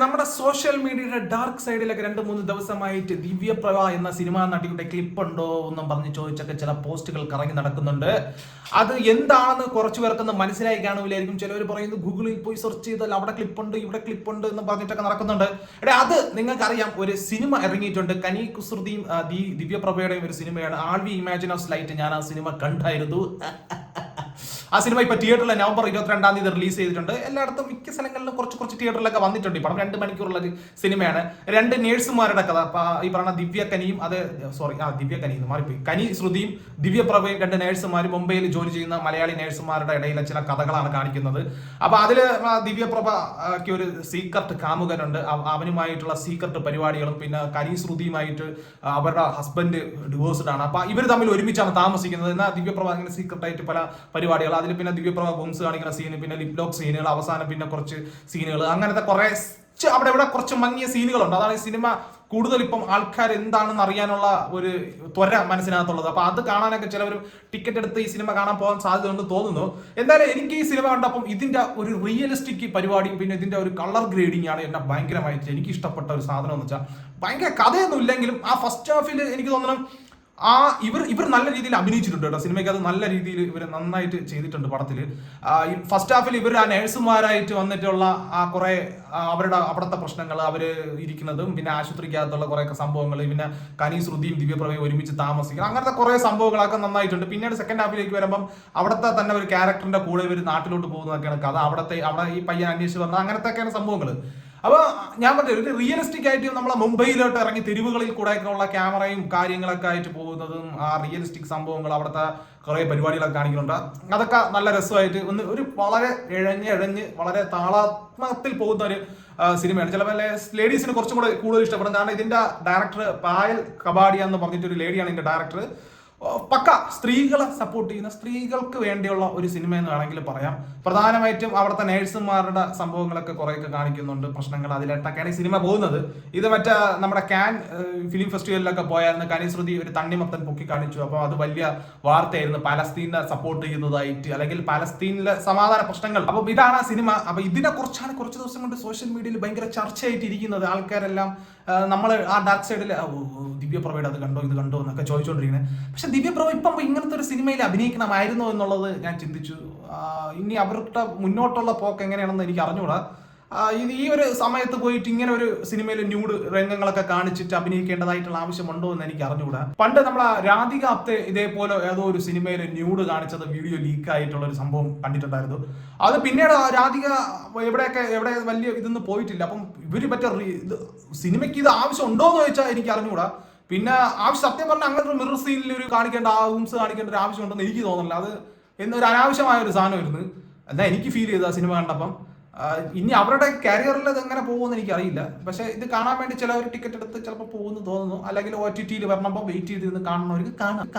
നമ്മുടെ സോഷ്യൽ മീഡിയയുടെ ഡാർക്ക് സൈഡിലൊക്കെ രണ്ട് മൂന്ന് ദിവസമായിട്ട് ദിവ്യപ്രഭ എന്ന സിനിമാ നടിയുടെ ക്ലിപ്പ് ഉണ്ടോ എന്നും പറഞ്ഞ് ചോദിച്ചൊക്കെ ചില പോസ്റ്റുകൾ കറങ്ങി നടക്കുന്നുണ്ട്. അത് എന്താണെന്ന് കുറച്ചു പേർക്കൊന്നും മനസ്സിലായി കാണൂലായിരിക്കും ചിലവർ പറയുന്നു ഗൂഗിളിൽ പോയി സെർച്ച് ചെയ്താൽ അവിടെ ക്ലിപ്പ് ഉണ്ട് ഇവിടെ ക്ലിപ്പ് ഉണ്ട് എന്ന് പറഞ്ഞിട്ടൊക്കെ നടക്കുന്നുണ്ട്. എടാ അത് നിങ്ങൾക്കറിയാം ഒരു സിനിമ ഇറങ്ങിയിട്ടുണ്ട്. കനി കുസൃതിയും ദിവ്യപ്രഭയുടെയും ഒരു സിനിമയാണ് all we imagine of light ഞാൻ ആ സിനിമ കണ്ടായിരുന്നു. ആ സിനിമ ഇപ്പൊ തിയേറ്ററിൽ നവംബർ ഇരുപത്തിരണ്ടാം തീയതി റിലീസ് ചെയ്തിട്ടുണ്ട്. എല്ലായിടത്തും മിക്ക സ്ഥലങ്ങളിലും കുറച്ച് കുറച്ച് തിയേറ്ററിലൊക്കെ വന്നിട്ടുണ്ട്. ഈ പടം രണ്ട് മണിക്കൂറുള്ള ഒരു സിനിമയാണ്. രണ്ട് നേഴ്സുമാരുടെ കഥ. ഈ പറഞ്ഞ ദിവ്യ കനിയും അത് സോറി ആ ദിവ്യ കനി മാറിപ്പോയി. കനി ശ്രുതിയും ദിവ്യ പ്രഭയും രണ്ട് നേഴ്സുമാരും മുംബൈയിൽ ജോലി ചെയ്യുന്ന മലയാളി നേഴ്സുമാരുടെ ഇടയിലെ ചില കഥകളാണ് കാണിക്കുന്നത്. അപ്പൊ അതിൽ ദിവ്യ പ്രഭയ്ക്ക് ഒരു സീക്രട്ട് കാമുകനുണ്ട്. അവ- അവനുമായിട്ടുള്ള സീക്രട്ട് പരിപാടികളും പിന്നെ കനി ശ്രുതിയുമായിട്ട് അവരുടെ ഹസ്ബൻഡ് ഡിവോഴ്സ്ഡ് ആണ്. അപ്പൊ ഇവർ തമ്മിൽ ഒരുമിച്ചാണ് താമസിക്കുന്നത്. എന്നാൽ ദിവ്യപ്രഭ അങ്ങനെ സീക്രട്ട് ആയിട്ട് പല പരിപാടികൾ അതിൽ പിന്നെ ദിവ്യപ്രഭ ബോംസ് കാണിക്കുന്ന സീന് പിന്നെ ലിപ് ലോക്ക് സീനുകൾ അവസാനം പിന്നെ കുറച്ച് സീനുകൾ അങ്ങനത്തെ കുറെ അവിടെ ഇവിടെ കുറച്ച് മങ്ങിയ സീനുകളുണ്ട് അതാണ് ഈ സിനിമ കൂടുതൽ ഇപ്പം ആൾക്കാർ എന്താണെന്ന് അറിയാനുള്ള ഒരു ത്വര മനസ്സിനകത്തുള്ളത്. അപ്പൊ അത് കാണാനൊക്കെ ചിലവർ ടിക്കറ്റ് എടുത്ത് ഈ സിനിമ കാണാൻ പോകാൻ സാധ്യതയുണ്ട് തോന്നുന്നു. എന്തായാലും എനിക്ക് ഈ സിനിമ കണ്ടപ്പം ഇതിന്റെ ഒരു റിയലിസ്റ്റിക് പരിപാടിയും പിന്നെ ഇതിന്റെ ഒരു കളർ ഗ്രേഡിംഗ് ആണ് എന്നെ ഭയങ്കരമായിട്ട് എനിക്ക് ഇഷ്ടപ്പെട്ട ഒരു സാധനം എന്ന് വെച്ചാൽ ഭയങ്കര കഥയൊന്നും ഇല്ലെങ്കിലും ആ ഫസ്റ്റ് ഹാഫിൽ എനിക്ക് തോന്നുന്നു ആ ഇവർ ഇവർ നല്ല രീതിയിൽ അഭിനയിച്ചിട്ടുണ്ട് കേട്ടോ. സിനിമയ്ക്ക് അത് നല്ല രീതിയിൽ ഇവർ നന്നായിട്ട് ചെയ്തിട്ടുണ്ട് പടത്തിൽ ഫസ്റ്റ് ഹാഫിൽ ഇവർ ആ നേഴ്സുമാരായിട്ട് വന്നിട്ടുള്ള ആ കുറെ അവരുടെ അവിടുത്തെ പ്രശ്നങ്ങൾ അവർ ഇരിക്കുന്നതും പിന്നെ ആശുപത്രിക്കകത്തുള്ള കുറെ സംഭവങ്ങൾ പിന്നെ കനി ശ്രുതിയും ദിവ്യപ്രഭയും ഒരുമിച്ച് താമസിക്കുക അങ്ങനത്തെ കുറെ സംഭവങ്ങളൊക്കെ നന്നായിട്ടുണ്ട്. പിന്നീട് സെക്കൻഡ് ഹാഫിലേക്ക് വരുമ്പം അവിടുത്തെ തന്നെ ഒരു ക്യാരക്ടറിന്റെ കൂടെ ഇവർ നാട്ടിലോട്ട് പോകുന്നതൊക്കെയാണ് കഥ. അവിടുത്തെ അവിടെ ഈ പയ്യൻ അന്വേഷിച്ച് വന്ന അങ്ങനത്തെയൊക്കെയാണ് സംഭവങ്ങൾ അപ്പൊ ഞാൻ പറഞ്ഞു ഒരു റിയലിസ്റ്റിക് ആയിട്ട് നമ്മളെ മുംബൈയിലോട്ട് ഇറങ്ങി തെരുവുകളിൽ കൂടെ ഉള്ള ക്യാമറയും കാര്യങ്ങളൊക്കെ ആയിട്ട് പോകുന്നതും ആ റിയലിസ്റ്റിക് സംഭവങ്ങൾ അവിടുത്തെ കുറേ പരിപാടികളൊക്കെ കാണിക്കുന്നുണ്ട്. അതൊക്കെ നല്ല രസമായിട്ട് ഒന്ന് ഒരു വളരെ ഇഴഞ്ഞ് ഇഴഞ്ഞ് വളരെ താളാത്മകത്തിൽ പോകുന്ന ഒരു സിനിമയാണ്. ചിലപ്പോൾ ലേഡീസിന് കുറച്ചും കൂടെ കൂടുതൽ ഇഷ്ടപ്പെടും. കാരണം ഇതിന്റെ ഡയറക്ടർ പായൽ കബാഡിയ എന്ന് പറഞ്ഞിട്ട് ഒരു ലേഡിയാണ് ഇതിന്റെ ഡയറക്ടർ പക്ക. സ്ത്രീകളെ സപ്പോർട്ട് ചെയ്യുന്ന സ്ത്രീകൾക്ക് വേണ്ടിയുള്ള ഒരു സിനിമ എന്ന് വേണമെങ്കിൽ പറയാം. പ്രധാനമായിട്ടും അവിടുത്തെ നേഴ്സുമാരുടെ സംഭവങ്ങളൊക്കെ കുറേയൊക്കെ കാണിക്കുന്നുണ്ട് പ്രശ്നങ്ങൾ അതിലെട്ടൊക്കെയാണ് ഈ സിനിമ പോകുന്നത്. ഇത് മറ്റേ നമ്മുടെ ക്യാൻ ഫിലിം ഫെസ്റ്റിവലിലൊക്കെ പോയായിരുന്നു. കനിശ്രുതി ഒരു തണ്ണിമത്തൻ പൊക്കി കാണിച്ചു അപ്പോൾ അത് വലിയ വാർത്തയായിരുന്നു. പലസ്തീനെ സപ്പോർട്ട് ചെയ്യുന്നതായിട്ട് അല്ലെങ്കിൽ പലസ്തീനിലെ സമാധാന പ്രശ്നങ്ങൾ. അപ്പോൾ ഇതാണ് ആ സിനിമ അപ്പോൾ ഇതിനെ കുറിച്ചാണ് കുറച്ച് ദിവസം കൊണ്ട് സോഷ്യൽ മീഡിയയിൽ ഭയങ്കര ചർച്ചയായിട്ടിരിക്കുന്നത് ആൾക്കാരെല്ലാം നമ്മൾ ആ ഡാർക്ക് സൈഡിൽ ദിവ്യപ്രഭയുടെ അത് കണ്ടോ ഇത് കണ്ടോ എന്നൊക്കെ ചോദിച്ചുകൊണ്ടിരിക്കുന്നത് പക്ഷെ ദിവ്യപ്രഭ ഇപ്പം ഇങ്ങനത്തെ ഒരു സിനിമയിൽ അഭിനയിക്കണമായിരുന്നു എന്നുള്ളത് ഞാൻ ചിന്തിച്ചു. ഇനി അവരുടെ മുന്നോട്ടുള്ള പോക്ക് എങ്ങനെയാണെന്ന് എനിക്ക് അറിഞ്ഞുകൂടാ ഇത് ഈ ഒരു സമയത്ത് പോയിട്ട് ഇങ്ങനെ ഒരു സിനിമയിൽ ന്യൂഡ് രംഗങ്ങളൊക്കെ കാണിച്ചിട്ട് അഭിനയിക്കേണ്ടതായിട്ടുള്ള ആവശ്യമുണ്ടോ എന്ന് എനിക്ക് അറിഞ്ഞുകൂടാ പണ്ട് നമ്മൾ രാധിക അപ്തെ ഇതേപോലെ ഏതോ ഒരു സിനിമയിൽ ന്യൂഡ് കാണിച്ചത് വീഡിയോ ലീക്ക് ആയിട്ടുള്ള ഒരു സംഭവം കണ്ടിട്ടുണ്ടായിരുന്നു. അത് പിന്നീട് രാധിക എവിടെയൊക്കെ എവിടെ വലിയ ഇതൊന്നും പോയിട്ടില്ല. അപ്പം ഇവർ മറ്റേ സിനിമയ്ക്ക് ഇത് ആവശ്യം ഉണ്ടോ എന്ന് ചോദിച്ചാൽ എനിക്ക് അറിഞ്ഞുകൂടാ പിന്നെ ആവശ്യം സത്യം പറഞ്ഞാൽ അങ്ങനെ ഒരു മിറർ സീനിൽ ഒരു കാണിക്കേണ്ട ആ ഊംസ് കാണിക്കേണ്ട ഒരു ആവശ്യം ഉണ്ടെന്ന് എനിക്ക് തോന്നുന്നില്ല. അത് എന്നൊരു അനാവശ്യമായ ഒരു സാധനമായിരുന്നു. എന്നാൽ എനിക്ക് ഫീൽ ചെയ്തു ആ സിനിമ കണ്ടപ്പം. ഇനി അവരുടെ കരിയറിൽ അത് എങ്ങനെ പോകുമെന്ന് എനിക്കറിയില്ല. പക്ഷേ ഇത് കാണാൻ വേണ്ടി ചിലവർ ടിക്കറ്റ് എടുത്ത് ചിലപ്പോൾ പോകുമെന്ന് തോന്നുന്നു. അല്ലെങ്കിൽ ഒ ടി ടിയിൽ വരണമ്പോൾ വെയിറ്റ് ചെയ്തിരുന്ന് കാണുന്നവർക്ക് കാണാം.